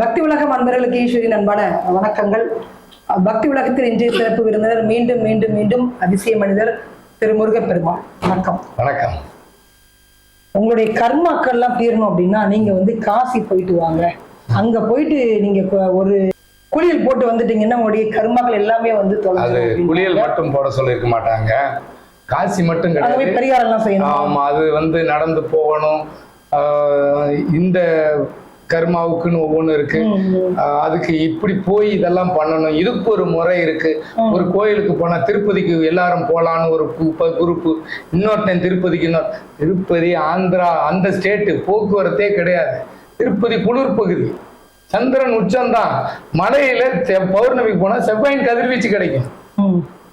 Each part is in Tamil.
பக்தி உலகம் அன்பர்களுக்கு ஈஸ்வரின் அன்பான வணக்கங்கள். பக்தி உலகத்தில் இன்றைய சிறப்பு விருந்தினர் மீண்டும் மீண்டும் மீண்டும் அதிசய மனிதர் திரு முருகப்பெருமாள் வணக்கம். வணக்கம். உங்களுடைய கர்மாக்கள்லாம் தீரணும் அப்படின்னா நீங்க வந்து காசி போயிட்டு வாங்க. அங்க போயிட்டு நீங்க ஒரு குளியல் போட்டு வந்துட்டீங்கன்னா உங்களுடைய கர்மாக்கள் எல்லாமே வந்து அது குளியல். மட்டும் போட சொல்லியிருக்க மாட்டாங்க. காசி மட்டும் கிடையாது. பரிகாரம் எல்லாம் செய்யணும்? ஆமா அது வந்து நடந்து போகணும். இந்த கர்மாவுக்குன்னு ஒவ்வொன்று இருக்கு. அதுக்கு இப்படி போய் இதெல்லாம் பண்ணணும். இதுக்கு ஒரு முறை இருக்கு. ஒரு கோயிலுக்கு போனா திருப்பதிக்கு எல்லாரும் போலான்னு ஒரு குரூப்பு. இன்னொருத்தன் திருப்பதிக்கு இன்னொரு திருப்பதி ஆந்திரா அந்த ஸ்டேட்டு போக்குவரத்தே கிடையாது. திருப்பதி குளிர் பகுதி. சந்திரன் உச்சம்தான் மலையில பௌர்ணமிக்கு போனா செவ்வாயின் கதிர்வீச்சு கிடைக்கும்.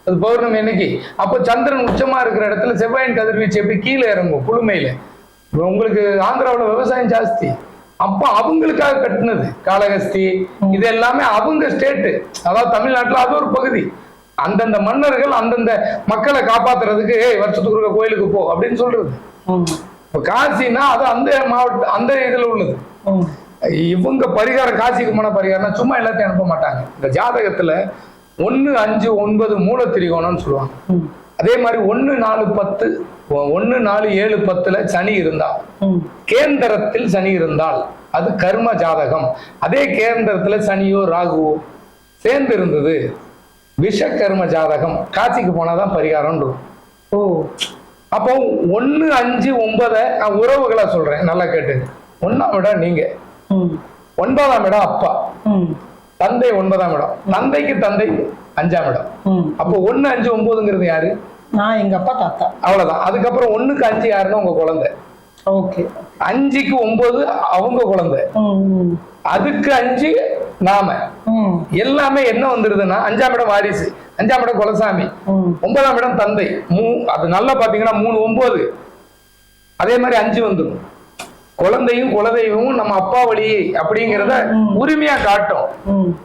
அது பௌர்ணமி அன்னைக்கு. அப்போ சந்திரன் உச்சமா இருக்கிற இடத்துல செவ்வாயின் கதிர்வீச்சு எப்படி கீழே இறங்கும் குளுமையில? உங்களுக்கு ஆந்திராவுல விவசாயம் ஜாஸ்தி. அப்போ அவங்களுக்காக கட்டினது காளகஸ்தி இது எல்லாமே அவங்க ஸ்டேட்டு அதாவது தமிழ்நாட்டுல அது ஒரு பகுதி. அந்தந்த மன்னர்கள் அந்தந்த மக்களை காப்பாத்துறதுக்கு ஏய் வருஷத்துக்கு ஒருக்கா கோயிலுக்கு போ அப்படின்னு சொல்றது. இப்போ காசினா அது அந்த மாவட்ட அந்த இதுல உள்ளது. இவங்க பரிகாரம் காசிக்கு போன பரிகாரம்னா சும்மா எல்லாத்தையும் அனுப்ப மாட்டாங்க. இந்த ஜாதகத்துல ஒன்னு அஞ்சு ஒன்பது மூல திரிகோணம்னு சொல்லுவாங்க அதே மாதிரி ஒன்னு நாலு பத்து ஒன்னு நாலு ஏழு பத்துல சனி இருந்தால். கேந்திரத்தில் சனி இருந்தால். அது கர்ம ஜாதகம். அதே கேந்திரத்துல சனியோ ராகுவோ சேர்ந்து இருந்தது. விஷ கர்ம ஜாதகம். காசிக்கு போனாதான் பரிகாரம் ஓ. அப்போ ஒன்னு அஞ்சு ஒன்பதை நான் உறவுகளா சொல்றேன். நல்லா கேட்டுங்க ஒன்னாம் இடம் நீங்க. ஒன்பதாம் இடம் அப்பா. ம், தந்தை ஒன்பதாம் இடம். தந்தைக்கு தந்தை அஞ்சாம் இடம். அப்போ ஒண்ணு அஞ்சு ஒன்பதுங்கிறது யாரு? நான் எங்க அப்பா தாத்தா. அவ்வளவுதான். அதுக்கப்புறம் ஒண்ணுக்கு அஞ்சு யாருன்னா உங்க குழந்தை. ஓகே. அஞ்சுக்கு ஒன்பது அவங்க குழந்தை. அதுக்கு அஞ்சு நாம. எல்லாமே என்ன வந்துருதுன்னா அஞ்சாம் இடம் வாரிசு அஞ்சாம் இடம் குலசாமி. ஒன்பதாம் இடம் தந்தை. மூ அது நல்லா பாத்தீங்கன்னா மூணு ஒன்பது. அதே மாதிரி அஞ்சு வந்துடும் குழந்தையும் குலதெய்வமும் நம்ம அப்பா வழி அப்படிங்கிறத உரிமையா காட்டும்.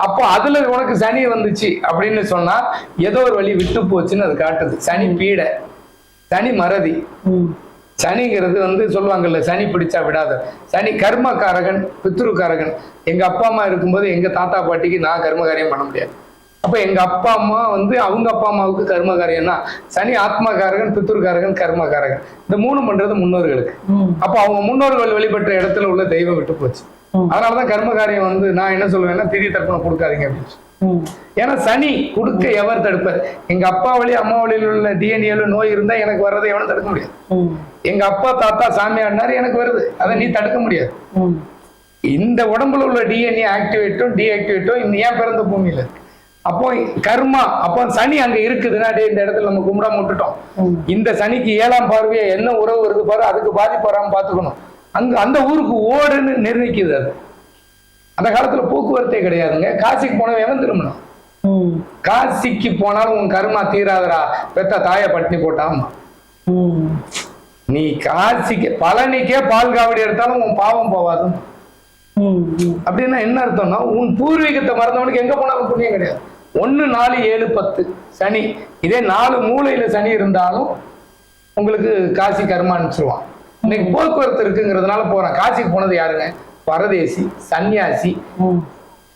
அப்போ அதுல உனக்கு சனி வந்துச்சு அப்படின்னு சொன்னா ஏதோ ஒரு வழி விட்டு போச்சுன்னு அது காட்டுது. சனி பீடை சனி மறதி. சனிங்கிறது வந்து சொல்லுவாங்கல்ல சனி பிடிச்சா விடாத. சனி கர்மகாரகன் பித்ருக்காரகன். எங்க அப்பா அம்மா இருக்கும்போது எங்க தாத்தா பாட்டிக்கு நான் கர்மகாரியம் பண்ண முடியாது. அப்ப எங்க அப்பா அம்மா வந்து அவங்க அப்பா அம்மாவுக்கு கர்மகாரியம்னா சனி ஆத்மகாரகன் பித்ருக்காரகன் கர்மகாரகன். இந்த மூணு பண்றது முன்னோர்களுக்கு. அப்போ அவங்க முன்னோர்கள் வழிபட்ட இடத்துல உள்ள தெய்வம் விட்டு போச்சு. அதனாலதான் கர்மகாரியம் வந்து நான் என்ன சொல்லுவேன்னா திரி தர்ப்பணம் கொடுக்காதீங்க அப்படின்னு. ஏன்னா சனி கொடுக்க எவர் தடுப்பார்? எங்க அப்பா வழி அம்மா வழியில் உள்ள டிஎன்ஏல நோய் இருந்தா எனக்கு வர்றதை எவனும் தடுக்க முடியாது. எங்க அப்பா தாத்தா சாமியாடினாரு எனக்கு வருது. அதை நீ தடுக்க முடியாது. இந்த உடம்புல உள்ள டிஎன்ஏ ஆக்டிவேட்டும் டீஆக்டிவேட்டும் ஏன் பிறந்த பூமியில இருக்கு? அப்போ கர்மா அப்போ சனி அங்க இருக்குதுன்னா இந்த இடத்துல நம்ம கும்பிடாம விட்டுட்டோம். இந்த சனிக்கு ஏழாம் பார்வையா என்ன உறவு இருக்கு பாரு அதுக்கு பாதிப்பு வராம பாத்துக்கணும் அங்க அந்த ஊருக்கு ஓடுன்னு நிர்ணயிக்குது அது. அந்த காலத்துல போக்குவரத்தே கிடையாதுங்க. காசிக்கு போனவன் எவன் திரும்பணும்? காசிக்கு போனாலும் உன் கர்மா தீராதடா. பெத்த தாய பட்டினி போட்டாமா. நீ காசிக்கு பழனிக்கே பால் காவடி எடுத்தாலும் உன் பாவம் போவாது. அப்படின்னா என்ன அர்த்தம்னா உன் பூர்வீகத்தை மறந்தவனுக்கு எங்க போனாலும் புண்ணியம் கிடையாது. ஒண்ணு நாலு ஏழு பத்து. சனி. இதே நாலு மூலையில சனி இருந்தாலும் உங்களுக்கு காசி கர்மா அனுப்பிச்சிருவான். இன்னைக்கு போக்குவரத்து இருக்குங்கிறதுனால போறேன். காசிக்கு போனது யாருங்க? பரதேசி சன்னியாசி.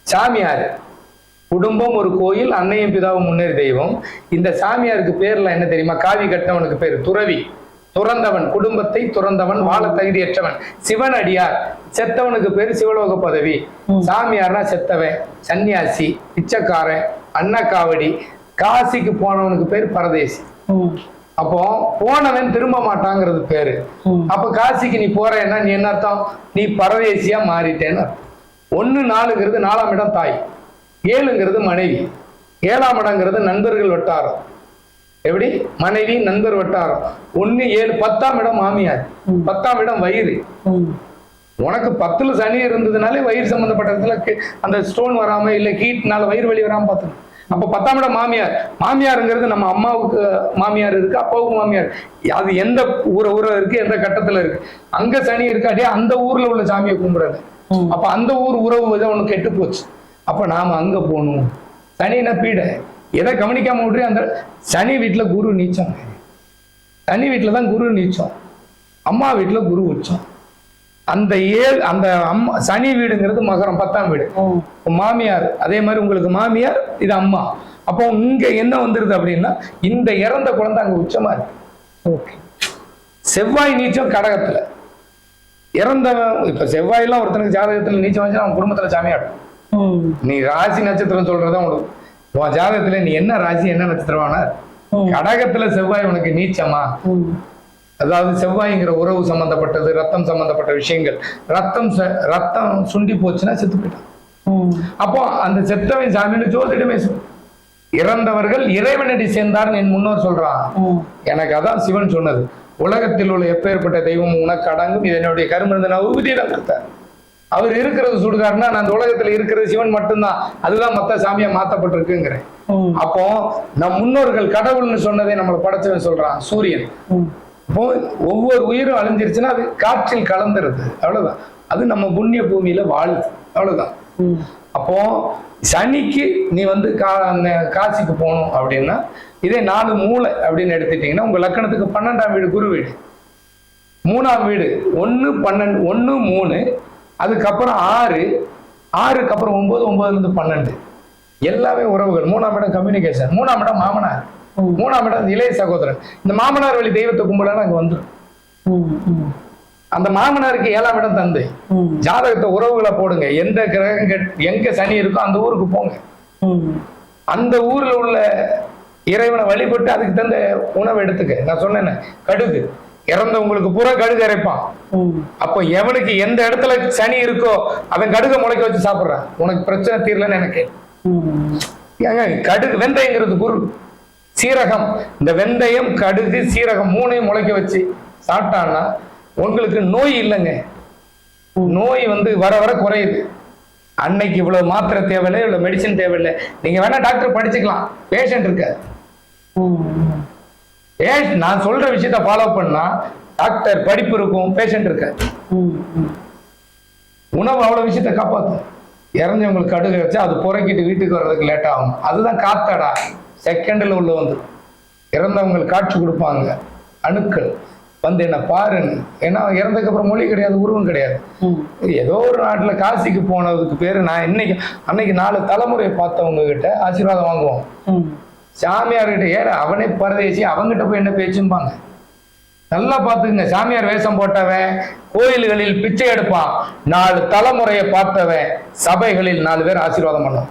சாமியார். குடும்பம் ஒரு கோயில் அன்னையும் பிதாவும் முன்னேறி தெய்வம். இந்த சாமியாருக்கு பேர்ல என்ன தெரியுமா? காவி கட்டவனுக்கு பேர் துறவி. துறந்தவன் குடும்பத்தை துறந்தவன் வாழ தகுதியற்றவன். சிவன் அடியார். செத்தவனுக்கு பேர் சிவலோக பதவி. சாமியார்னா செத்தவன் சன்னியாசி பிச்சைக்காரன் அன்னக்காவடி காசிக்கு போனவனுக்கு பேர் பரதேசி. அப்போ போனவன் திரும்ப மாட்டாங்கிறது பேரு. அப்ப காசிக்கு நீ போறேன்னா நீ என்ன அர்த்தம்? நீ பரதேசியா மாறிட்டேன்னு அர்த்தம். ஒண்ணு நாலுங்கிறது நாலாம் இடம் தாய். ஏழுங்கிறது மனைவி. ஏழாம் இடங்கிறது நண்பர்கள் வட்டாரம். எப்படி? மனைவி நண்பர் வட்டாரம். ஒண்ணு ஏழு பத்தாம் இடம் மாமியார். பத்தாம் இடம் வயிறு. உனக்கு பத்துல சனி இருந்ததுனாலே வயிறு கி- அந்த ஸ்டோன் வராம இல்ல ஹீட்னால வயிறு வலி வராம பார்த்துக்கணும். அப்ப பத்தாம் இடம் மாமியார். மாமியாருங்கிறது நம்ம அம்மாவுக்கு மாமியார் இருக்கு அப்பாவுக்கு மாமியார். அது எந்த ஊர ஊர இருக்கு எந்த கட்டத்துல இருக்கு. அங்க சனி இருக்காட்டே அந்த ஊர்ல உள்ள சாமியை கும்பிடுறது. அப்ப அந்த ஊர் உறவு ஏதோ ஒண்ணு கெட்டு போச்சு. அப்ப நாம அங்க போகணும். சனினா பீடை. எதை கவனிக்காம விட்றே? அந்த சனி வீட்டுல குரு நீச்சம். சனி வீட்டுல தான் குரு நீச்சம். அம்மா வீட்டுல குரு உச்சம். அந்த ஏழு அந்த அம்மா சனி வீடுங்கிறது மகரம் பத்தாம் வீடு. மாமியார் அதே மாதிரி உங்களுக்கு மாமியார் இது அம்மா. அப்போ இங்க என்ன வந்துருது அப்படின்னா இந்த இறந்த குழந்தை அங்க உச்சமா இருக்கு. ஓகே. செவ்வாய் நீச்சம் கடகத்துல. இறந்தவன் இப்ப செவ்வாயெல்லாம் ஒருத்தனுக்கு ஜாதகத்துல நீச்சம் வச்சு அவன் குடும்பத்துல சாமியாடும் நீ ராசி நட்சத்திரம் சொல்றதா உனக்கு. உன் ஜாதகத்துல நீ என்ன ராசி என்ன நட்சத்திரமான. கடகத்துல செவ்வாய் உனக்கு நீச்சமா? அதாவது செவ்வாய்ங்கிற உறவு சம்பந்தப்பட்டது ரத்தம் சம்பந்தப்பட்ட விஷயங்கள். ரத்தம் ரத்தம் சுண்டி போச்சுன்னா செத்து போயிட்டான். அப்போ அந்த செத்தவன் சாமின்னு ஜோதிடமே. இறந்தவர்கள் இறைவனடி சேர்ந்தார்னு என் முன்னோர் சொல்றான். எனக்கு அதான் சிவன் சொன்னது. உலகத்தில் உள்ள எப்பேற்பட்ட தெய்வம் உனக்கு அடங்கும் இது என்னுடைய கருமருந்து நான் உறுதியிடம் கொடுத்தார் அவர் இருக்கிறது சுடுகாருன்னா நான் அந்த உலகத்துல இருக்கிறது சிவன் மட்டும்தான். அதுதான் மத்த சாமியா மாத்தப்பட்டிருக்குங்கிறேன். அப்போ நம் முன்னோர்கள் கடவுள்னு சொன்னதை நம்மளை படைச்சவன் சொல்றான் சூரியன். ஒவ்வொரு உயிரும் அழிஞ்சிருச்சுன்னா அது காற்றில் கலந்துருது. அவ்வளவுதான். அது நம்ம புண்ணிய பூமியில வாழுது. அவ்வளவுதான். அப்போ சனிக்கு நீ வந்து கா காசிக்கு போகணும் அப்படின்னா இதே நாலு மூளை அப்படின்னு எடுத்துட்டீங்கன்னா உங்க லக்கணத்துக்கு பன்னெண்டாம் வீடு குரு வீடு. மூணாம் வீடு ஒன்று பன்னெண்டு ஒன்று மூணு அதுக்கப்புறம் ஆறு ஆறுக்கு அப்புறம் ஒன்பது ஒன்பதுல இருந்து பன்னெண்டு. எல்லாமே உறவுகள். மூணாம் இடம் கம்யூனிகேஷன் மூணாம் இடம் மாமனார். மூணாம் இடம் இளைய சகோதரன். இந்த மாமனார் வழி தெய்வத்தை கும்பிடலாம் அங்க வந்துடும் அந்த மாமனாருக்கு ஏழாம் இடம் தந்தை. ஜாதகத்தை உறவுகளை போடுங்க. எந்த கிரகங்கள் எங்க சனி இருக்கோ அந்த ஊருக்கு போங்க. அந்த ஊர்ல உள்ள இறைவனை வழிபட்டு அதுக்கு தகுந்த உணவு எடுத்துக்க. நான் சொன்னேனே கடுகு. இறந்தவங்களுக்கு பூரா கடுகு இறைப்பான் அப்போ எவனுக்கு எந்த இடத்துல சனி இருக்கோ அவன் கடுகை முளைக்க வச்சு சாப்பிடுறான். உனக்கு பிரச்சனை தீரலன்னு எனக்கு ஏங்க கடுகு வெந்தயங்கிறது குரு. சீரகம். இந்த வெந்தயம் கடுகு சீரகம் மூணையும் முளைக்க வச்சு சாப்பிட்டான்னா உங்களுக்கு நோய் இல்லைங்க. நோய் வந்து வர வர குறையுது. அன்னைக்கு இவ்வளவு மாத்திரை தேவையில்லை இவ்வளவு மெடிசன் தேவையில்லை. நீங்க வேணா டாக்டர் படிச்சுக்கலாம். பேஷண்ட் இருக்காது ம் ஏன் நான் சொல்ற விஷயத்த ஃபாலோ பண்ணா டாக்டர் படிப்பு இருக்கும் பேஷண்ட் இருக்காது உணவு அவ்வளவு விஷயத்த காப்பாற்றும் இறந்தவங்களுக்கு கடுகு வச்சா அது புறக்கிட்டு வீட்டுக்கு வர்றதுக்கு லேட் ஆகும். அதுதான் காத்தாடா. செகண்ட்ல உள்ள வந்து இறந்தவங்களுக்கு காட்சி கொடுப்பாங்க. அணுக்கள். வந்து என்ன பாருன்னு. ஏன்னா இறந்ததுக்கு அப்புறம் மொழி கிடையாது உருவம் கிடையாது. ம். ஏதோ ஒரு நாட்டுல காசிக்கு போனதுக்கு பேரு நான் இன்னைக்கு அன்னைக்கு நாலு தலைமுறையை பார்த்தவங்க கிட்ட ஆசீர்வாதம் வாங்குவோம் ம். சாமியார்கிட்ட ஏற அவனே பரதேசி அவங்கிட்ட போய் என்ன பேச்சும்பாங்க? நல்லா பார்த்துக்குங்க. சாமியார் வேஷம் போட்டவன் கோயில்களில் பிச்சை எடுப்பான். நாலு தலைமுறையை பார்த்தவன் சபைகளில் நாலு பேர் ஆசீர்வாதம் பண்ணுவான்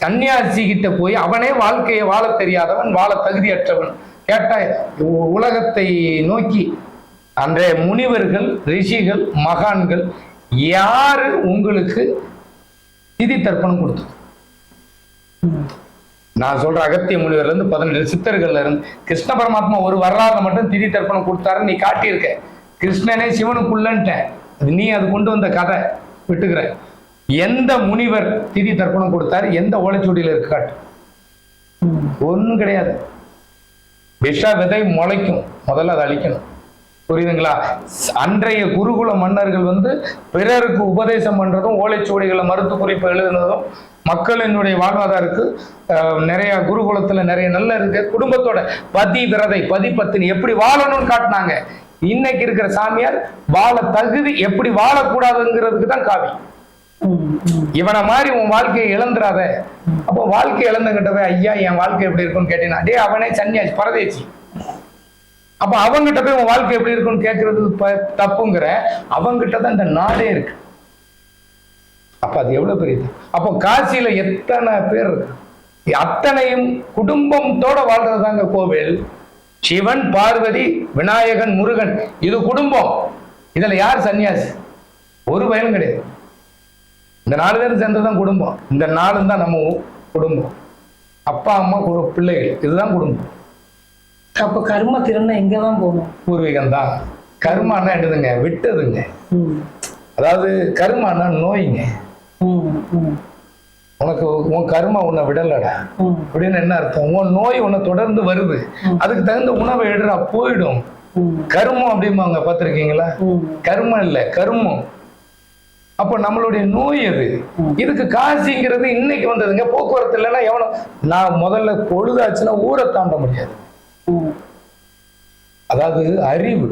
சன்னியாசி கிட்ட போய் அவனே வாழ்க்கையை வாழ தெரியாதவன் வாழ தகுதியற்றவன். கேட்டா உ- உலகத்தை நோக்கி அன்றைய முனிவர்கள் ரிஷிகள் மகான்கள் யாரு உங்களுக்கு திதி தர்ப்பணம் கொடுத்தது? நான் சொல்ற அகத்திய முனிவர்ல இருந்து பதினெட்டு சித்தர்கள்ல இருந்து கிருஷ்ண பரமாத்மா ஒரு வரலாறுல மட்டும் திதி தர்ப்பணம் கொடுத்தாருன்னு நீ காட்டியிருக்க. கிருஷ்ணனே சிவனுக்குள்ளன்ட்ட நீ அது கொண்டு வந்த கதை விட்டுக்கிற எந்த முனிவர் திதி தர்ப்பணம் கொடுத்தாரு எந்த ஓலைச்சுவடியில் இருக்கு ஒன்றும் கிடையாது. விஷ விதை முளைக்கும். முதல்ல அதை அழிக்கணும். புரியுதுங்களா? அன்றைய குருகுல மன்னர்கள் வந்து பிறருக்கு உபதேசம் பண்றதும் ஓலைச்சுவடிகளை மருத்துவ குறிப்பு எழுதுனதும் மக்களினுடைய வாழ்வாதாரத்துக்கு நிறைய குருகுலத்துல நிறைய நல்ல இருக்கு. குடும்பத்தோட பதி விரதை பதி பத்தினி எப்படி வாழணும்னு காட்டினாங்க. இன்னைக்கு இருக்கிற சாமியார் வாழ தகுதி எப்படி வாழக்கூடாதுங்கிறதுக்கு தான் காவி. இவனை மாதிரி உன் வாழ்க்கையை இழந்துறாத. அப்போ வாழ்க்கை இழந்துகிட்டவே ஐயா என் வாழ்க்கை எப்படி இருக்கும்னு கேட்டீங்கன்னா டே அவனே சன்னியாசி பரதேசி. அப்ப அவங்கிட்ட போய் உன் வாழ்க்கை எப்படி இருக்கும்னு கேட்கறது தப்புங்கிற அவங்கிட்ட தான் இந்த நாடே இருக்கு. அப்ப அது எவ்வளவு பெரியது அப்போ காசியில எத்தனை பேர் இருக்கு? அத்தனையும் குடும்பத்தோட வாழ்றதாங்க கோவில். சிவன் பார்வதி விநாயகன் முருகன் இது குடும்பம். இதுல யார் சன்னியாசி? ஒரு பயனும் கிடையாது. இந்த நாலு பேரும் சேர்ந்ததுதான் குடும்பம். இந்த நாலும் தான் நம்ம குடும்பம். அப்பா அம்மா பிள்ளைகள் இதுதான் குடும்பம். அப்ப கர்ம திறனை எங்க தான் போகணும்? பூர்வீகம் தான் கர்மானா என்னதுங்க? விட்டதுங்க. அதாவது கர்மானா நோய்ங்க. உனக்கு உன் கர்மா உன்னை விடலடா. அப்படின்னு என்ன அர்த்தம்? உன் நோய் உன்னை தொடர்ந்து வருது. அதுக்கு தகுந்த உணவை எடுறா போயிடும். கர்மம் அப்படிம்பாங்க பார்த்திருக்கீங்களா? கர்மம் இல்ல கர்மம். அப்போ நம்மளுடைய நோய் அது. இதுக்கு காசிங்கிறது இன்னைக்கு வந்ததுங்க. போக்குவரத்து இல்லைன்னா எவனும் நான் முதல்ல பொழுதாச்சுன்னா ஊரை தாண்ட முடியாது. அதாவது அறிவு.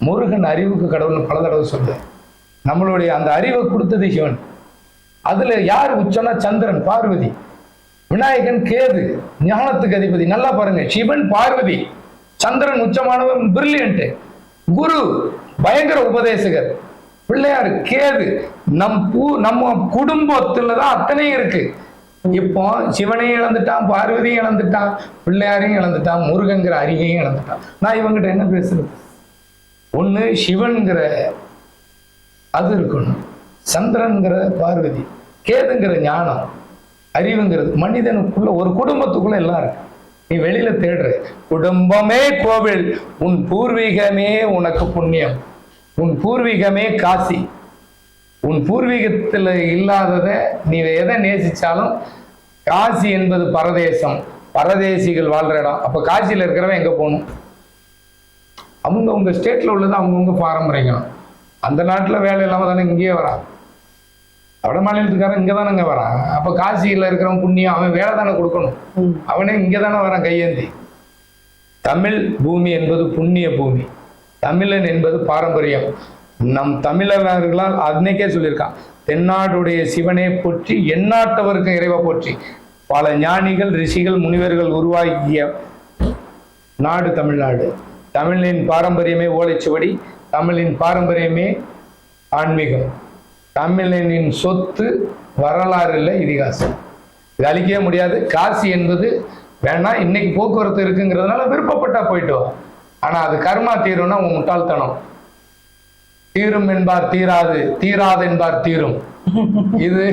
முருகன் அறிவுக்கு கடவுள்னு பல தடவை சொல்றேன் நம்மளுடைய அந்த அறிவை கொடுத்தது சிவன் அதுல யார் உச்சம்னா சந்திரன் பார்வதி. விநாயகன் கேது ஞானத்துக்கு அதிபதி. நல்லா பாருங்க சிவன் பார்வதி. சந்திரன் உச்சமானவன் பிரில்லியன்ட் குரு பயங்கர உபதேசகர். பிள்ளையார் கேது. நம் பூ நம்ம குடும்பத்துல தான் அத்தனையும் இருக்கு. இப்போ சிவனையும் இழந்துட்டான் பார்வதியும் இழந்துட்டான் பிள்ளையாரையும் இழந்துட்டான் முருகங்கிற அறிவையும் இழந்துட்டான். நான் இவங்கிட்ட என்ன பேசுறது? ஒண்ணு சிவன்கிற அது இருக்கணும் சந்திரன்கிற பார்வதி கேதுங்கிற ஞானம் அறிவுங்கிறது மனிதனுக்குள்ள ஒரு குடும்பத்துக்குள்ள எல்லாம் இருக்கு. நீ வெளியில தேடுற குடும்பமே கோவில் உன் பூர்வீகமே உனக்கு புண்ணியம். உன் பூர்வீகமே காசி. உன் பூர்வீகத்துல இல்லாததை நீ எதை நேசிச்சாலும் காசி என்பது பரதேசம். பரதேசிகள் வாழ்ற இடம். அப்ப காசியில இருக்கிறவன் எங்க போகணும்? அவங்க உங்க ஸ்டேட்ல உள்ளது அவங்கவுங்க பாரம்பரியம் அந்த நாட்டுல வேலை இல்லாம தானே இங்கேயே வரான் வட மாநிலத்துக்காரன் இங்க தானேங்க வரான் அப்ப காசியில இருக்கிறவன் புண்ணியம் அவன் வேலை தானே கொடுக்கணும். அவனே இங்க தானே வரான் கையேந்தி. தமிழ் பூமி என்பது புண்ணிய பூமி. தமிழன் என்பது பாரம்பரியம். நம் தமிழர்களால் அன்னைக்கே சொல்லியிருக்கான் தென்னாடுடைய சிவனே போற்றி எந்நாட்டவருக்கும் இறைவா போற்றி. பல ஞானிகள் ரிஷிகள் முனிவர்கள் உருவாக்கிய நாடு தமிழ்நாடு. தமிழின் பாரம்பரியமே ஓலைச்சுவடி தமிழின் பாரம்பரியமே ஆன்மீகம். தமிழனின் சொத்து வரலாறு இல்லை இதிகாசம். இது அழிக்கவே முடியாது. காசி என்பது வேணாம் இன்னைக்கு போக்குவரத்து இருக்குங்கிறதுனால விருப்பப்பட்டா போயிட்டு வா. ஆனா அது கர்மா தீரும்னா உன் முட்டாள்தனம். தீரும் என்பார் தீராது தீராது என்பார் தீரும். இது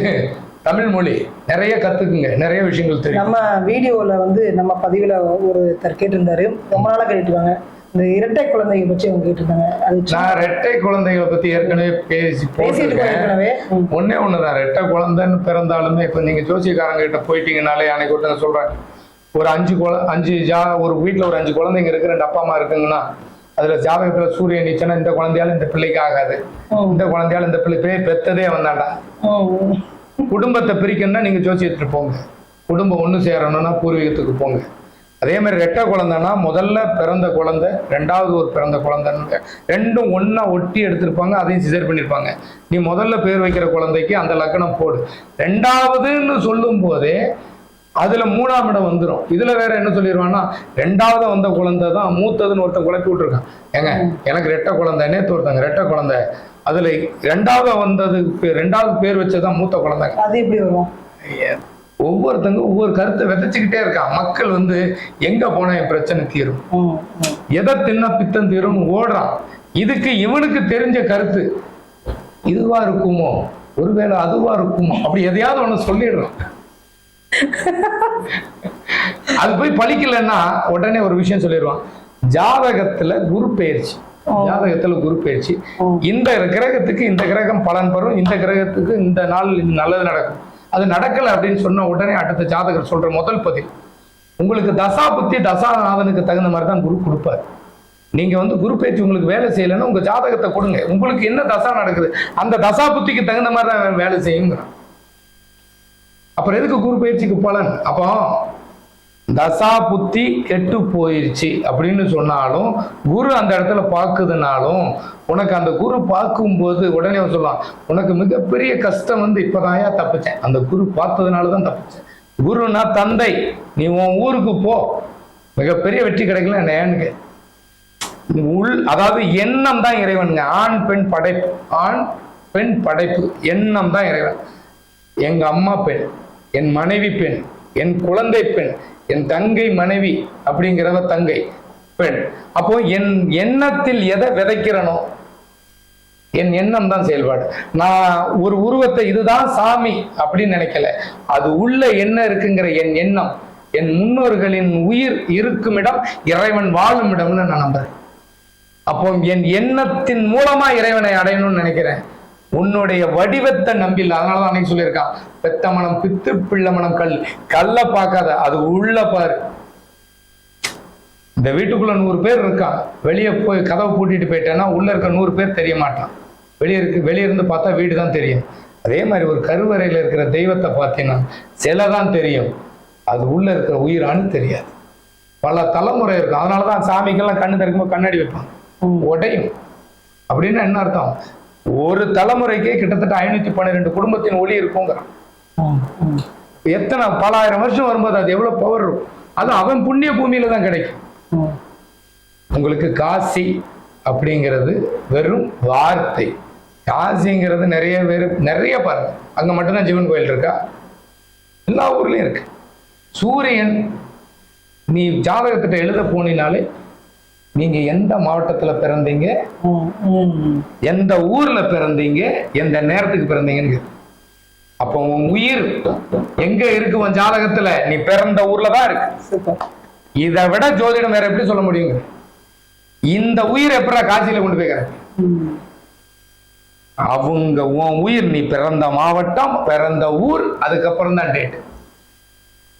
தமிழ் மொழி. நிறைய கத்துக்குங்க. நிறைய விஷயங்கள் தெரியும். நம்ம வீடியோல வந்து நம்ம பதிவுல ஒருத்தர் கேட்டிருந்தாரு. ரொம்ப நாளா கேட்டுருக்காங்க. இந்த இரட்டை குழந்தையை பற்றி அவங்க கேட்டிருந்தாங்க. அது நான் ரெட்டை குழந்தைகளை பத்தி ஏற்கனவே பேசி போட்டிருக்கேன். ஒண்ணே ஒண்ணுதான். ரெட்டை குழந்தைன்னு பிறந்தாலுமே இப்ப நீங்க ஜோசியக்காரங்க கிட்ட போயிட்டீங்கனாலே அன்னைக்கு ஒருத்தங்க சொல்றேன் ஒரு அஞ்சு குழ அஞ்சு ஜா ஒரு வீட்டுல ஒரு அஞ்சு குழந்தைங்க இருக்கு ரெண்டு அப்பா அம்மா இருக்குங்கன்னா அதுல ஜாதகத்துல சூரியன் நீச்சனா இந்த குழந்தையால இந்த பிள்ளைக்கு ஆகாது. இந்த குழந்தையால இந்த பிள்ளை பெத்ததே வந்தாண்டா. குடும்பத்தை பிரிக்கணும்னா நீங்க ஜோசியத்துக்கு போங்க. குடும்பம் ஒண்ணு சேரணும்னா பூர்வீகத்துக்கு போங்க. அதே மாதிரி ரெட்டை குழந்தைன்னா முதல்ல பிறந்த குழந்தை ரெண்டாவது ஒரு பிறந்த குழந்தைன்னு ரெண்டும் ஒண்ணா ஒட்டி எடுத்திருப்பாங்க அதையும் சிசர் பண்ணியிருப்பாங்க நீ முதல்ல பேர் வைக்கிற குழந்தைக்கு அந்த லக்கணம் போடு. ரெண்டாவதுன்னு சொல்லும் போதே அதுல மூணாம் இடம் வந்துடும் இதுல வேற என்ன சொல்லிடுவான்னா ரெண்டாவது வந்த குழந்தை தான் மூத்ததுன்னு ஒருத்தன் குழப்பி விட்டுருக்கான். ஏங்க எனக்கு ரெட்டை குழந்தை நேத்து ஒருத்தங்க ரெட்டை குழந்தை. அதுல ரெண்டாவது வந்தது ரெண்டாவது பேர் வச்சதுதான் மூத்த குழந்தைங்க அது எப்படி வரும்? ஒவ்வொருத்தங்க ஒவ்வொரு கருத்தை விதைச்சுக்கிட்டே இருக்கான் மக்கள் வந்து எங்க போனா என் பிரச்சனை தீரும். எதை தின்னா பித்தம் தீரும்னு ஓடுறான். இதுக்கு இவனுக்கு தெரிஞ்ச கருத்து இதுவா இருக்குமோ? ஒருவேளை அதுவா இருக்குமோ? அப்படி எதையாவது ஒண்ணு சொல்லிடுறான். அது போய் பழிக்கலன்னா உடனே ஒரு விஷயம் சொல்லிடுவான் ஜாதகத்துல குரு பெயர்ச்சி. ஜாதகத்துல குரு பெயர்ச்சி. இந்த கிரகத்துக்கு இந்த கிரகம் பலன் பெறும் இந்த கிரகத்துக்கு இந்த நாள் நல்லது நடக்கும். அது நடக்கல அப்படின்னு சொன்ன உடனே அடுத்த ஜாதகர் சொல்ற முதல் பதில் உங்களுக்கு தசா புத்தி தசாநாதனுக்கு தகுந்த மாதிரி தான் குரு கொடுப்பார். நீங்க வந்து குரு பேச்சு உங்களுக்கு வேலை செய்யலைன்னா உங்க ஜாதகத்தை கொடுங்க. உங்களுக்கு என்ன தசா நடக்குது? அந்த தசா புத்திக்கு தகுந்த மாதிரி தான் வேலை செய்யுங்கிறான். அப்புறம் எதுக்கு குரு பயிற்சிக்கு பலன்? அப்போ தசா புத்தி கெட்டு போயிருச்சு அப்படின்னு சொன்னாலும் குரு அந்த இடத்துல பார்க்குதுனாலும் உனக்கு அந்த குரு பார்க்கும்போது உடனே சொல்லலாம் உனக்கு மிகப்பெரிய கஷ்டம் வந்து இப்பதாயா தப்பிச்சேன். அந்த குரு பார்த்ததுனால தான் தப்பிச்சேன். குருனா தந்தை நீ உன் ஊருக்கு போ. மிகப்பெரிய வெற்றி கிடைக்கல நேனுக்கு நீ உள் அதாவது எண்ணம் தான் இறைவனுங்க. ஆண் பெண் படைப்பு. ஆண் பெண் படைப்பு. எண்ணம் தான் இறைவன். எங்க அம்மா பெண். என் மனைவி பெண் என் குழந்தை பெண் என் தங்கை மனைவி அப்படிங்கிறவ தங்கை பெண். அப்போ என் எண்ணத்தில் எதை விதைக்கிறனோ என் எண்ணம் தான் செயல்பாடு. நான் ஒரு உருவத்தை இதுதான் சாமி அப்படின்னு நினைக்கல. அது உள்ள என்ன இருக்குங்கிற என் எண்ணம் என் முன்னோர்களின் உயிர் இருக்கும் இடம் இறைவன் வாழும் இடம்னு நான் நம்புறேன். அப்போ என் எண்ணத்தின் மூலமா இறைவனை அடையணும்னு நினைக்கிறேன். உன்னுடைய வடிவத்தை நம்பில அதனாலதான் அன்னைக்கு சொல்லியிருக்கான் பெத்த மனம் பித்து பிள்ளை மனம் கல். கல்ல பார்க்காத அது உள்ள பாரு. இந்த வீட்டுக்குள்ள நூறு பேர் இருக்கான் வெளியே போய் கதவை பூட்டிட்டு போயிட்டேன்னா உள்ள இருக்க நூறு பேர் தெரிய மாட்டான். வெளியே இருக்கு வெளியே இருந்து பார்த்தா வீடு தான் தெரியும். அதே மாதிரி ஒரு கருவறையில இருக்கிற தெய்வத்தை பார்த்தீங்கன்னா சிலை தான் தெரியும். அது உள்ள இருக்கிற உயிரான்னு தெரியாது. பல தலைமுறை இருக்கும். அதனாலதான் சாமிக்கெல்லாம் கண்ணு திறக்கும்போது கண்ணாடி வைப்பாங்க. ம். உடையும். அப்படின்னா என்ன அர்த்தம்? ஒரு தலைமுறைக்கே கிட்டத்தட்ட ஐநூத்தி பன்னிரெண்டு குடும்பத்தின் ஒளி இருக்குங்கிறான். எத்தனை பல ஆயிரம் வருஷம் வரும்போது அது எவ்வளவு பவர் இருக்கும். அது அவன் புண்ணிய பூமியில தான் கிடைக்கும். உங்களுக்கு காசி அப்படிங்கிறது வெறும் வார்த்தை. காசிங்கிறது நிறைய பேர் நிறைய பாருங்க அங்க மட்டும்தான் சிவன் கோயில் இருக்கா? எல்லா ஊர்லயும் இருக்கு. சூரியன் நீ ஜாதகத்திட்ட எழுத போனினாலே நீங்க எந்த மாவட்டத்துல பிறந்தீங்க. எந்த ஊர்ல பிறந்தீங்க? எந்த நேரத்துக்கு பிறந்தீங்கன்னு. அப்போ உன் உயிர் எங்க இருக்கு உன் ஜாதகத்துல? நீ பிறந்த ஊர்ல தான் இருக்கு. இதை விட ஜோதிடம் வேற எப்படி சொல்ல முடியுங்க இந்த உயிர் எப்படா காசியில கொண்டு போய். அவங்க உன் உயிர் நீ பிறந்த மாவட்டம் பிறந்த ஊர் அதுக்கப்புறம் தான் டேட்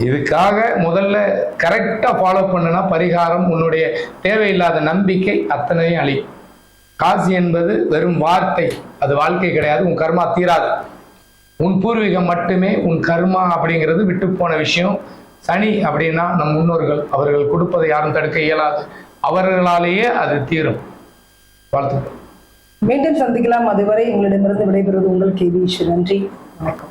இதுக்காக முதல்ல கரெக்டாக ஃபாலோ பண்ணுனா பரிகாரம் உன்னுடைய தேவையில்லாத நம்பிக்கை அத்தனையும் அழியும். காசி என்பது வெறும் வார்த்தை அது வாழ்க்கை கிடையாது உன் கர்மா தீராது. உன் பூர்வீகம் மட்டுமே உன் கர்மா அப்படிங்கிறது விட்டு போன விஷயம். சனி அப்படின்னா நம் முன்னோர்கள் அவர்கள் கொடுப்பதை யாரும் தடுக்க இயலாது. அவர்களாலேயே அது தீரும். வாழ்த்துக்கள். மீண்டும் சந்திக்கலாம். அதுவரை உங்களிடமிருந்து விடைபெறுவது உங்கள் கேவி நன்றி. வணக்கம்.